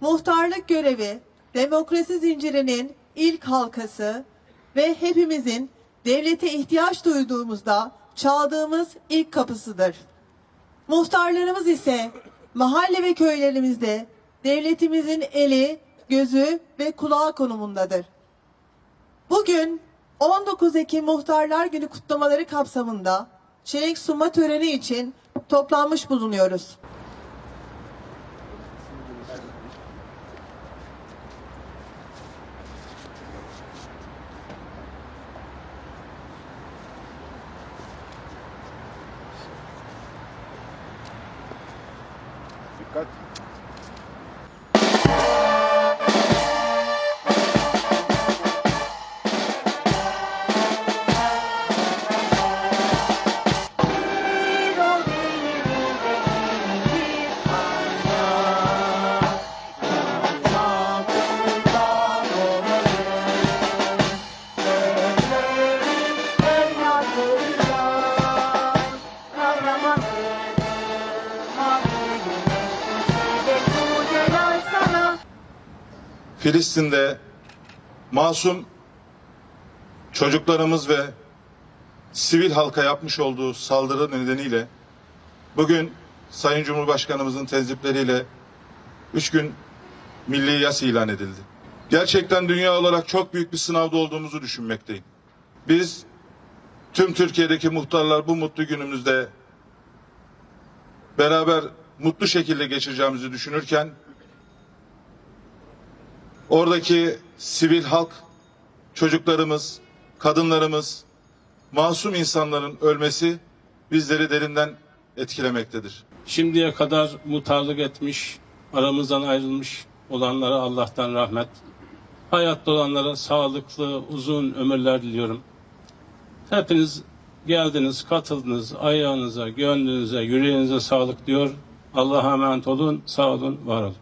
Muhtarlık görevi demokrasi zincirinin ilk halkası ve hepimizin devlete ihtiyaç duyduğumuzda çaldığımız ilk kapısıdır. Muhtarlarımız ise mahalle ve köylerimizde devletimizin eli, gözü ve kulağı konumundadır. Bugün 19 Ekim Muhtarlar Günü kutlamaları kapsamında çelenk sunma töreni için toplanmış bulunuyoruz. как? Filistin'de masum çocuklarımız ve sivil halka yapmış olduğu saldırı nedeniyle bugün Sayın Cumhurbaşkanımızın tenzipleriyle üç gün milli yas ilan edildi. Gerçekten dünya olarak çok büyük bir sınavda olduğumuzu düşünmekteyim. Biz tüm Türkiye'deki muhtarlar bu mutlu günümüzde beraber mutlu şekilde geçireceğimizi düşünürken Oradaki sivil halk, çocuklarımız, kadınlarımız, masum insanların ölmesi bizleri derinden etkilemektedir. Şimdiye kadar mutarlık etmiş, aramızdan ayrılmış olanlara Allah'tan rahmet. Hayatta olanlara sağlıklı, uzun ömürler diliyorum. Hepiniz geldiniz, katıldınız. Ayağınıza, gönlünüze, yüreğinize sağlık diyor. Allah'a emanet olun, sağ olun, var olun.